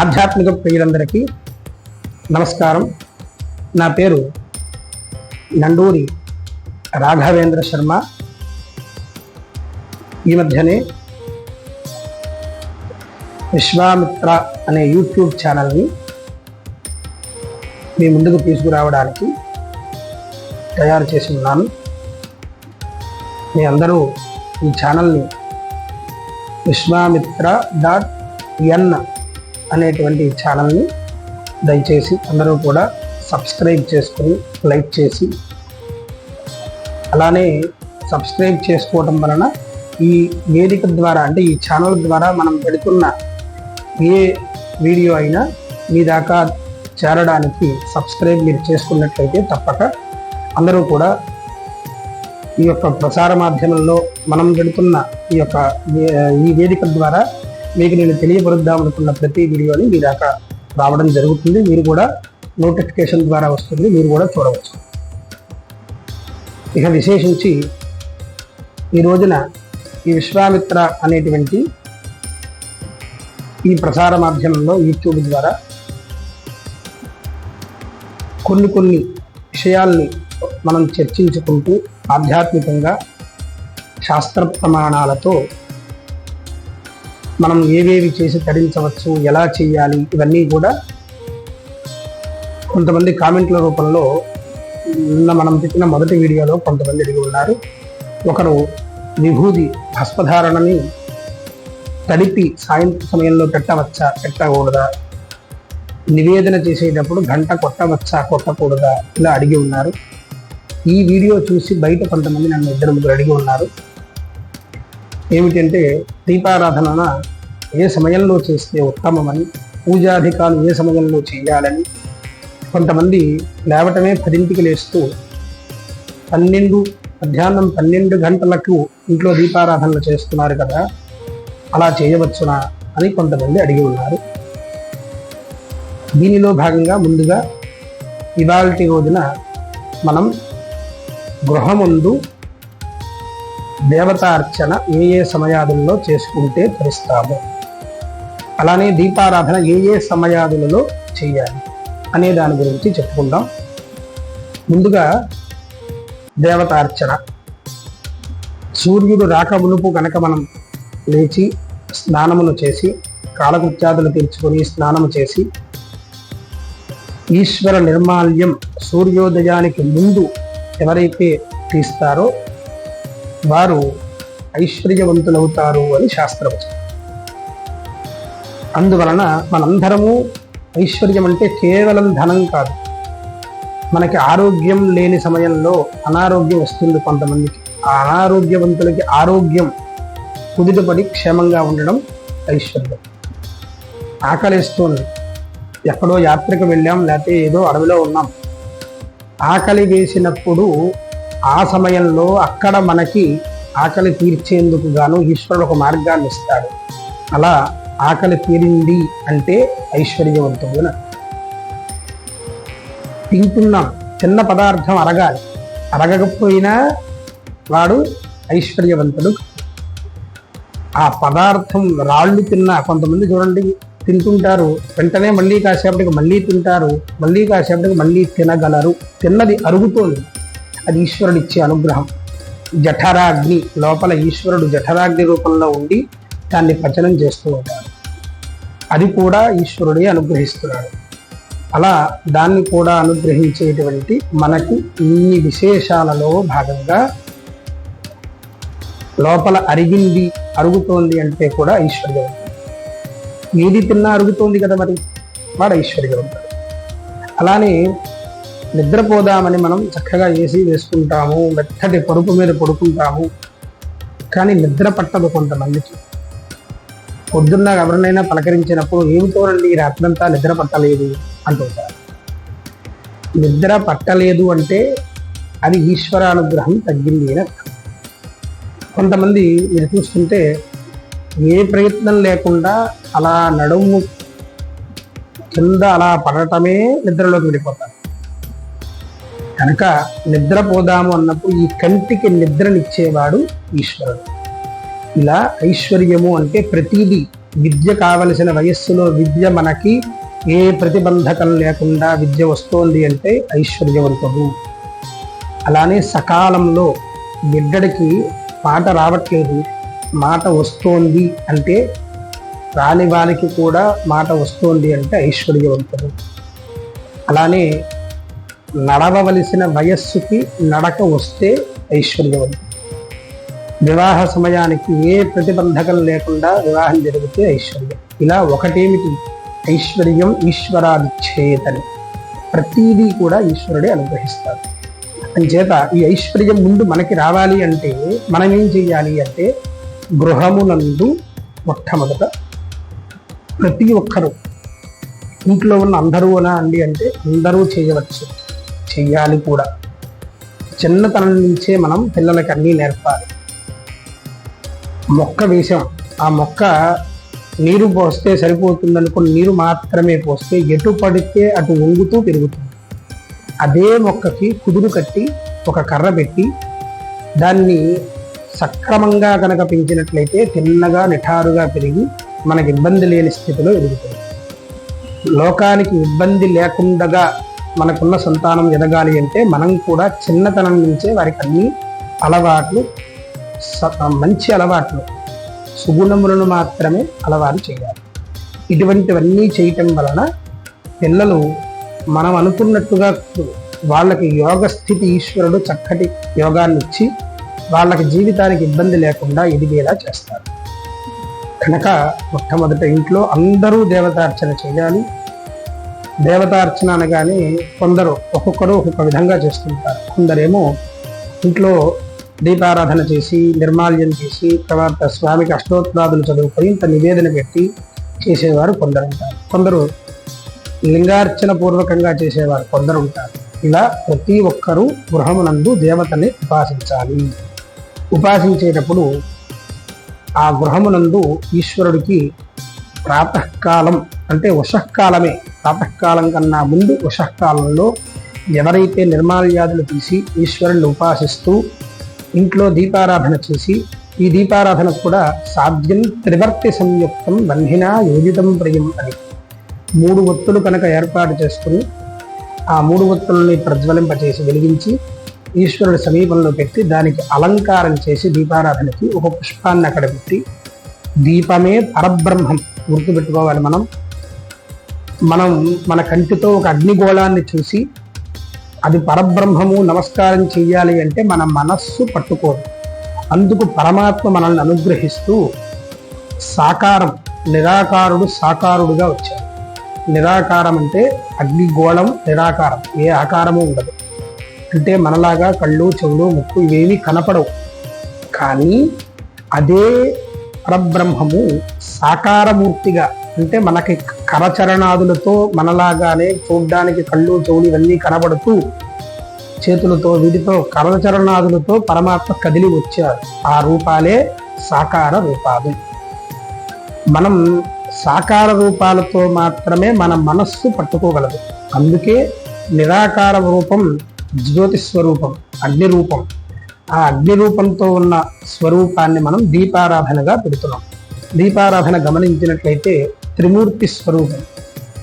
ఆధ్యాత్మిక ప్రియులందరికీ నమస్కారం. నా పేరు నండూరి రాఘవేంద్ర శర్మ. ఈ మధ్యనే విశ్వామిత్ర అనే యూట్యూబ్ ఛానల్ని మీ ముందుకు తీసుకురావడానికి తయారు చేసి ఉన్నాను. మీ అందరూ ఈ ఛానల్ని విశ్వామిత్ర డాట్ ఎన్ అనేటువంటి ఛానల్ని దయచేసి అందరూ కూడా సబ్స్క్రైబ్ చేసుకొని లైక్ చేసి అలానే సబ్స్క్రైబ్ చేసుకోవడం వలన ఈ వేదిక ద్వారా అంటే ఈ ఛానల్ ద్వారా మనం పెడుతున్న ఏ వీడియో అయినా మీ దాకా చేరడానికి సబ్స్క్రైబ్ మీరు చేసుకున్నట్లయితే తప్పక అందరూ కూడా ఈ యొక్క ప్రసార మాధ్యమంలో మనం పెడుతున్న ఈ యొక్క ఈ వేదిక ద్వారా మీకు నేను తెలియపరుద్దాం అనుకున్న ప్రతి వీడియోని మీ దాకా రావడం జరుగుతుంది. మీరు కూడా నోటిఫికేషన్ ద్వారా వస్తుంది. మీరు కూడా చూడవచ్చు. ఇక విశేషించి ఈ రోజున ఈ విశ్వామిత్ర అనేటువంటి ఈ ప్రసార మాధ్యమంలో యూట్యూబ్ ద్వారా కొన్ని కొన్ని విషయాల్ని మనం చర్చించుకుంటూ ఆధ్యాత్మికంగా శాస్త్ర ప్రమాణాలతో మనం ఏవేవి చేసి తరించవచ్చు ఎలా చేయాలి ఇవన్నీ కూడా కొంతమంది కామెంట్ల రూపంలో నిన్న మనం పెట్టిన మొదటి వీడియోలో కొంతమంది అడిగి ఉన్నారు. ఒకరు విభూది హస్పధారణని తడిపి సాయంత్రం సమయంలో పెట్టవచ్చా పెట్టకూడదా? నివేదన చేసేటప్పుడు గంట కొట్టవచ్చా కొట్టకూడదా? ఇలా అడిగి ఉన్నారు. ఈ వీడియో చూసి బయట కొంతమంది నన్ను ఇద్దరు ముగ్గురు అడిగి ఉన్నారు. ఏమిటంటే దీపారాధన ఏ సమయంలో చేస్తే ఉత్తమమని పూజాధికాలు ఏ సమయంలో చేయాలని కొంతమంది లేవటమే పదింటికి లేస్తూ పన్నెండు మధ్యాహ్నం పన్నెండు గంటలకు ఇంట్లో దీపారాధనలు చేస్తున్నారు కదా అలా చేయవచ్చునా అని కొంతమంది అడిగి ఉన్నారు. దీనిలో భాగంగా ముందుగా ఇవాల్టి రోజున మనం గృహముందు దేవతార్చన ఏ ఏ సమయాదులలో చేసుకుంటే తరిస్తాము అలానే దీపారాధన ఏ ఏ సమయాదులలో చేయాలి అనే దాని గురించి చెప్పుకుందాం. ముందుగా దేవతార్చన. సూర్యుడు రాక మునుపు కనుక మనం లేచి స్నానమును చేసి కాలకృత్యాదులు తీర్చుకొని స్నానము చేసి ఈశ్వర నిర్మాల్యం సూర్యోదయానికి ముందు ఎవరైతే తీస్తారో వారు ఐశ్వర్యవంతులవుతారు అని శాస్త్రం అందువలన మనందరము ఐశ్వర్యం అంటే కేవలం ధనం కాదు. మనకి ఆరోగ్యం లేని సమయంలో అనారోగ్యం వస్తుంది కొంతమందికి. ఆ అనారోగ్యవంతులకి ఆరోగ్యం కుదుటపడి క్షేమంగా ఉండడం ఐశ్వర్యం. ఆకలిస్తుంది. ఎక్కడో యాత్రకు వెళ్ళాం లేకపోతే ఏదో అడవిలో ఉన్నాం. ఆకలి వేసినప్పుడు ఆ సమయంలో అక్కడ మనకి ఆకలి తీర్చేందుకు గాను ఈశ్వరుడు ఒక మార్గాన్ని ఇస్తాడు. అలా ఆకలి తీరింది అంటే ఐశ్వర్యవంతుడు అని తింటున్నాం చిన్న పదార్థం అరగాలి. అరగకపోయినా వాడు ఐశ్వర్యవంతుడు ఆ పదార్థం రాళ్ళు తిన్నా కొంతమంది చూడండి తింటుంటారు వెంటనే మళ్ళీ కాసేపటికి మళ్ళీ తింటారు మళ్ళీ కాసేపటికి మళ్ళీ తినగలరు. తిన్నది అరుగుతోంది. అది ఈశ్వరుడు ఇచ్చే అనుగ్రహం. జఠరాగ్ని లోపల ఈశ్వరుడు జఠరాగ్ని రూపంలో ఉండి దాన్ని పచనం చేస్తూ ఉంటాడు. అది కూడా ఈశ్వరుడే అనుగ్రహిస్తున్నాడు. అలా దాన్ని కూడా అనుగ్రహించేటువంటి మనకి ఇన్ని విశేషాలలో భాగంగా లోపల అరిగింది అరుగుతోంది అంటే కూడా ఈశ్వరుడే ఏది తిన్నా అరుగుతోంది కదా మరి? వాడు ఐశ్వర్యవంతుడు అలానే నిద్రపోదామని మనం చక్కగా ఏసీ వేసుకుంటాము మెత్తటి పరుపు మీద పడుకుంటాము. కానీ నిద్ర పట్టదు కొంతమందికి. పొద్దున్న ఎవరినైనా పలకరించినప్పుడు ఏమిటోనండి ఈ రాత్రంతా నిద్ర పట్టలేదు? అంటుంటారు నిద్ర పట్టలేదు అంటే అది ఈశ్వరానుగ్రహం తగ్గింది అని కొంతమంది మీరు చూస్తుంటే ఏ ప్రయత్నం లేకుండా అలా నడుము కింద అలా పడటమే నిద్రలోకి వెళ్ళిపోతారు. కనుక నిద్రపోదాము అన్నప్పుడు ఈ కంటికి నిద్రనిచ్చేవాడు ఈశ్వరుడు. ఇలా ఐశ్వర్యము అంటే ప్రతిదీ విద్య కావలసిన వయస్సులో విద్య మనకి ఏ ప్రతిబంధకం లేకుండా విద్య వస్తోంది అంటే ఐశ్వర్యవంతుడు. అలానే సకాలంలో బిడ్డడికి మాట రావట్లేదు మాట వస్తోంది అంటే రాని వారికి కూడా మాట వస్తోంది అంటే ఐశ్వర్యవంతుడు. అలానే నడవవలసిన వయస్సుకి నడక వస్తే ఐశ్వర్యవంతుడు వివాహ సమయానికి ఏ ప్రతిబంధకం లేకుండా వివాహం జరిగితే ఐశ్వర్యం. ఇలా ఒకటేమిటి? ఐశ్వర్యం ఈశ్వరాధిచ్ఛేదని ప్రతీదీ కూడా ఈశ్వరుడే అనుగ్రహిస్తారు అంచేత ఈ ఐశ్వర్యం ముందు మనకి రావాలి అంటే మనం ఏం చెయ్యాలి అంటే గృహమునందు మొట్టమొదట ప్రతి ఒక్కరూ ఇంట్లో ఉన్న అందరూ అనా అండి అంటే అందరూ చేయవచ్చు. చెయ్యాలి కూడా. చిన్నతనం నుంచే మనం పిల్లలకి అన్నీ నేర్పాలి. మొక్క వేసాం. ఆ మొక్క నీరు పోస్తే సరిపోతుంది నీరు మాత్రమే పోస్తే ఎటు పడితే అటు వంగుతూ పెరుగుతుంది. అదే మొక్కకి కుదురు కట్టి ఒక కర్ర పెట్టి దాన్ని సక్రమంగా కనుక పెంచినట్లయితే తిన్నగా నిఠారుగా పెరిగి మనకి ఇబ్బంది లేని స్థితిలో ఎదుగుతుంది. లోకానికి ఇబ్బంది లేకుండా మనకున్న సంతానం ఎదగాలి అంటే మనం కూడా చిన్నతనం నుంచే వారికి అన్ని అలవాట్లు మంచి అలవాట్లు సుగుణములను మాత్రమే అలవాటు చేయాలి. ఇటువంటివన్నీ చేయటం వలన పిల్లలు మనం అనుకున్నట్టుగా వాళ్ళకి యోగ స్థితి ఈశ్వరుడు చక్కటి యోగాన్ని ఇచ్చి వాళ్ళకి జీవితానికి ఇబ్బంది లేకుండా ఎదిగేలా చేస్తారు. కనుక మొట్టమొదట ఇంట్లో అందరూ దేవతార్చన చేయాలి. దేవతార్చన అనగానే కొందరు ఒక్కొక్కరు ఒక్కొక్క విధంగా చేస్తుంటారు. కొందరేమో ఇంట్లో దీపారాధన చేసి నిర్మాల్యం చేసి తర్వాత స్వామికి అష్టోత్తరాదులు చదువుకొని ఇంత నివేదన పెట్టి చేసేవారు కొందరు ఉంటారు కొందరు లింగార్చన పూర్వకంగా చేసేవారు కొందరు ఉంటారు ఇలా ప్రతి ఒక్కరూ గృహమునందు దేవతని ఉపాసించాలి. ఉపాసించేటప్పుడు ఆ గృహమునందు ఈశ్వరుడికి ప్రాతకాలం అంటే ఉషకాలమే ప్రాతకాలం కన్నా ముందు ఉషకాలంలో ఎవరైతే నిర్మాల్యాదులు తీసి ఈశ్వరుని ఉపాసిస్తూ ఇంట్లో దీపారాధన చేసి ఈ దీపారాధన కూడా సాధ్యం త్రివర్తి సంయుక్తం బంధినా యోజితం ప్రియం అని. మూడు ఒత్తులు కనుక ఏర్పాటు చేసుకుని ఆ మూడు ఒత్తుల్ని ప్రజ్వలింపచేసి వెలిగించి ఈశ్వరుడి సమీపంలో పెట్టి దానికి అలంకారం చేసి దీపారాధనకి ఒక పుష్పాన్ని అక్కడ పెట్టి దీపమే పరబ్రహ్మం గుర్తుపెట్టుకోవాలి మనం. మనం మన కంటితో ఒక అగ్నిగోళాన్ని చూసి అది పరబ్రహ్మము నమస్కారం చేయాలి అంటే మన మనస్సు పట్టుకోదు. అందుకు పరమాత్మ మనల్ని అనుగ్రహిస్తూ సాకారం నిరాకారుడు సాకారుడుగా వచ్చాడు. నిరాకారం అంటే అగ్నిగోళం నిరాకారం. ఏ ఆకారము ఉండదు. అంటే మనలాగా కళ్ళు చెవులు ముక్కు ఇవేవి కనపడవు. కానీ అదే పరబ్రహ్మము సాకారమూర్తిగా అంటే మనకి కరచరణాదులతో మనలాగానే చూడ్డానికి కళ్ళు చెవులు ఇవన్నీ కనబడుతూ చేతులతో వీటితో కరచరణాదులతో పరమాత్మ కదిలి వచ్చారు ఆ రూపాలే సాకార రూపాలు. మనం సాకార రూపాలతో మాత్రమే మన మనస్సు పట్టుకోగలదు. అందుకే నిరాకార రూపం జ్యోతిస్వరూపం అగ్ని రూపం ఆ అగ్ని రూపంతో ఉన్న స్వరూపాన్ని మనం దీపారాధనగా పెడుతున్నాం. దీపారాధన గమనించినట్లయితే త్రిమూర్తి స్వరూపం.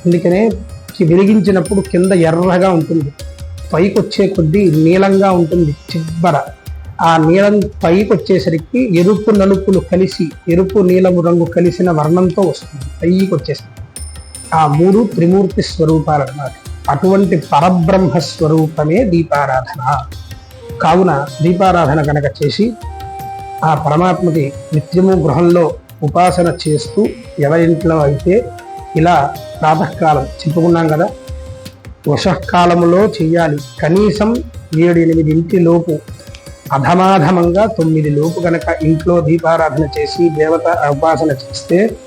అందుకనే వెలిగించినప్పుడు కింద ఎర్రగా ఉంటుంది. పైకి వచ్చే కొద్దీ నీలంగా ఉంటుంది చిబ్బర. ఆ నీలం పైకి వచ్చేసరికి ఎరుపు నలుపులు కలిసి ఎరుపు నీలము రంగు కలిసిన వర్ణంతో వస్తుంది. పైకి వచ్చేసరికి ఆ మూడు త్రిమూర్తి స్వరూపాలు అన్నమాట అటువంటి పరబ్రహ్మ స్వరూపమే దీపారాధన. కావున దీపారాధన కనుక చేసి ఆ పరమాత్మకి నిత్యము గృహంలో ఉపాసన చేస్తూ ఎవరింట్లో అయితే ఇలా ప్రాతకాలం చెప్పుకున్నాం కదా వశకాలములో చేయాలి. కనీసం ఏడు ఎనిమిది ఇంటి లోపు అధమాధమంగా తొమ్మిది లోపు కనుక ఇంట్లో దీపారాధన చేసి దేవత ఉపాసన చేస్తే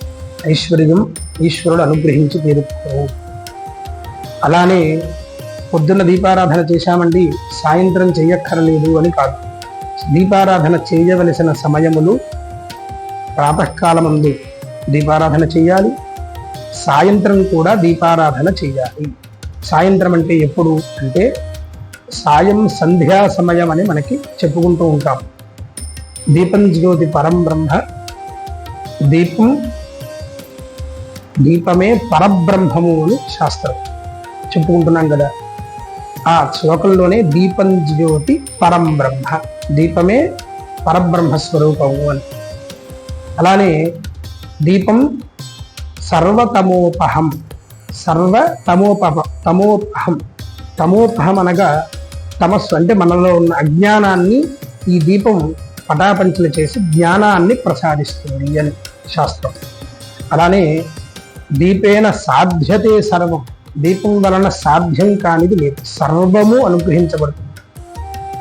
ఐశ్వర్యం ఈశ్వరుడు అనుగ్రహించి తీరుతారు అలానే పొద్దున్న దీపారాధన చేశామండి సాయంత్రం చేయక్కరలేదు అని కాదు. దీపారాధన చేయవలసిన సమయములు ప్రాతకాలమందు దీపారాధన చేయాలి సాయంత్రం కూడా దీపారాధన చేయాలి సాయంత్రం అంటే ఎప్పుడు అంటే సాయం సంధ్యా సమయం అని మనకి చెప్పుకుంటూ ఉంటాం. దీపం జ్యోతి పరం బ్రహ్మ దీపం దీపమే పరబ్రహ్మము అని శాస్త్రం చెప్పుకుంటున్నాం కదా. ఆ శ్లోకంలోనే దీపం జ్యోతి పరం బ్రహ్మ. దీపమే పరబ్రహ్మ స్వరూపము అని. అలానే దీపం సర్వతమోపహం సర్వ తమోపహ తమోపహం తమోపహం అనగా తమస్సు అంటే మనలో ఉన్న అజ్ఞానాన్ని ఈ దీపం పటాపంచలు చేసి జ్ఞానాన్ని ప్రసాదిస్తుంది అని శాస్త్రం. అలానే దీపేన సాధ్యతే సర్వం. దీపం వలన సాధ్యం కానిది లేదు. సర్వము అనుగ్రహించబడుతుంది.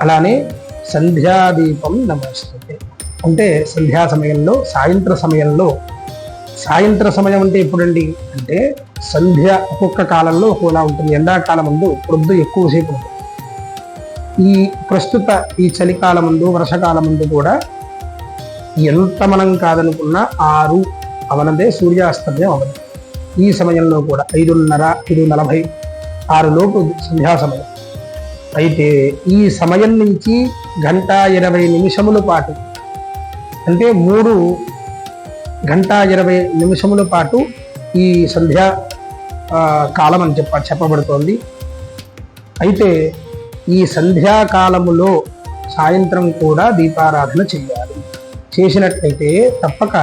అలానే సంధ్యాదీపం నమస్తుంది అంటే సంధ్యా సమయంలో సాయంత్ర సమయంలో. సాయంత్ర సమయం అంటే ఎప్పుడండి? అంటే సంధ్య ఒక్కొక్క కాలంలో ఒక్కోలా ఉంటుంది. ఎండాకాలం ముందు ప్రొద్దు ఎక్కువసేపు ఉంటుంది. ఈ ప్రస్తుత ఈ చలికాలం ముందు వర్షకాలం ముందు కూడా ఎంత మనం కాదనుకున్నా ఆరు అవనదే సూర్యాస్తమయం అవనది. ఈ సమయంలో కూడా ఐదున్నర ఐదు నలభై ఆరు లోపు సంధ్యా సమయం. అయితే ఈ సమయం నుంచి గంట ఇరవై నిమిషముల పాటు అంటే మూడు గంట ఇరవై నిమిషముల పాటు ఈ సంధ్యా కాలం అని చెప్ప చెప్పబడుతోంది. అయితే ఈ సంధ్యాకాలములో సాయంత్రం కూడా దీపారాధన చేయాలి. చేసినట్లయితే తప్పక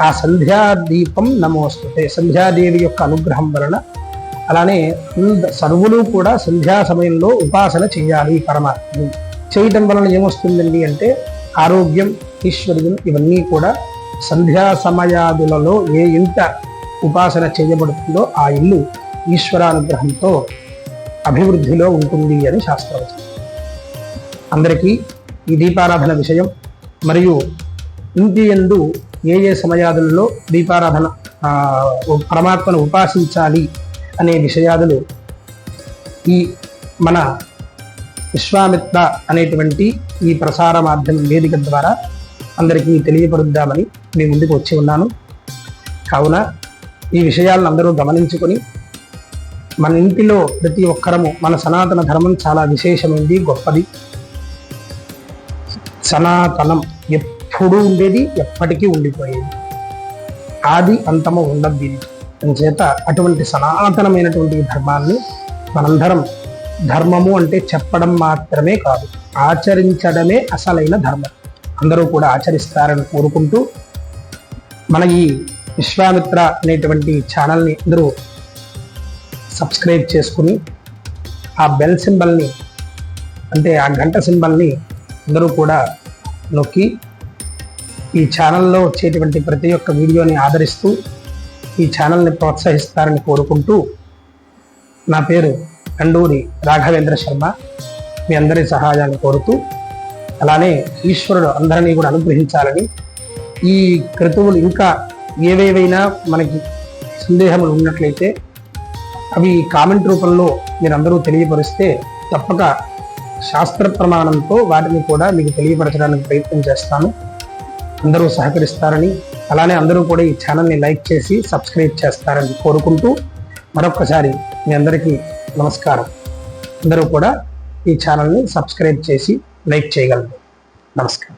ఆ సంధ్యాదీపం నమోస్తుతే సంధ్యాదేవి యొక్క అనుగ్రహం వలన అలానే సర్వులు కూడా సంధ్యా సమయంలో ఉపాసన చేయాలి పరమాత్మని చేయటం వలన ఏమొస్తుందండి అంటే ఆరోగ్యం ఈశ్వర్యం ఇవన్నీ కూడా సంధ్యా సమయాదులలో ఏ ఇంట ఉపాసన చేయబడుతుందో ఆ ఇల్లు ఈశ్వరానుగ్రహంతో అభివృద్ధిలో ఉంటుంది అని శాస్త్రవచనం అందరికీ ఈ దీపారాధన విషయం మరియు ఇంటి ఎందు ఏ ఏ సమయాదులలో దీపారాధన పరమాత్మను ఉపాసించాలి అనే విషయాదులు ఈ మన విశ్వామిత్ర అనేటువంటి ఈ ప్రసార మాధ్యమం వేదిక ద్వారా అందరికీ తెలియపరుద్దామని మీ ముందుకు వచ్చి ఉన్నాను. కావున ఈ విషయాలను అందరూ గమనించుకొని మన ఇంటిలో ప్రతి ఒక్కరము మన సనాతన ధర్మం చాలా విశేషమైంది గొప్పది. సనాతనం ఎప్పుడు ఉండేది ఎప్పటికీ ఉండిపోయేది. ఆది అంతము ఉండదు దీనికి. చేత అటువంటి సనాతనమైనటువంటి ధర్మాన్ని మనందరం ధర్మము అంటే చెప్పడం మాత్రమే కాదు ఆచరించడమే అసలైన ధర్మం. అందరూ కూడా ఆచరిస్తారని కోరుకుంటూ మన ఈ విశ్వామిత్ర అనేటువంటి ఛానల్ని అందరూ సబ్స్క్రైబ్ చేసుకుని ఆ బెల్ సింబల్ని అంటే ఆ గంట సింబల్ని అందరూ కూడా నొక్కి ఈ ఛానల్లో వచ్చేటువంటి ప్రతి ఒక్క వీడియోని ఆదరిస్తూ ఈ ఛానల్ని ప్రోత్సహిస్తారని కోరుకుంటూ నా పేరు కండూరి రాఘవేంద్ర శర్మ. మీ అందరి సహాయాన్ని కోరుతూ అలానే ఈశ్వరుడు అందరినీ కూడా అనుగ్రహించాలని ఈ క్రతువులు ఇంకా ఏవేవైనా మనకి సందేహములు ఉన్నట్లయితే అవి కామెంట్ రూపంలో మీరందరూ తెలియపరిస్తే తప్పక శాస్త్ర ప్రమాణంతో వాటిని కూడా మీకు తెలియపరచడానికి ప్రయత్నం చేస్తాను. అందరూ సహకరిస్తారని అలానే అందరూ కూడా ఈ ఛానల్ని లైక్ చేసి సబ్స్క్రైబ్ చేస్తారని కోరుకుంటూ మరొకసారి మీ అందరికీ నమస్కారం. అందరూ కూడా ఈ ఛానల్ని సబ్స్క్రైబ్ చేసి లైక్ చేయగలరు. నమస్కారం.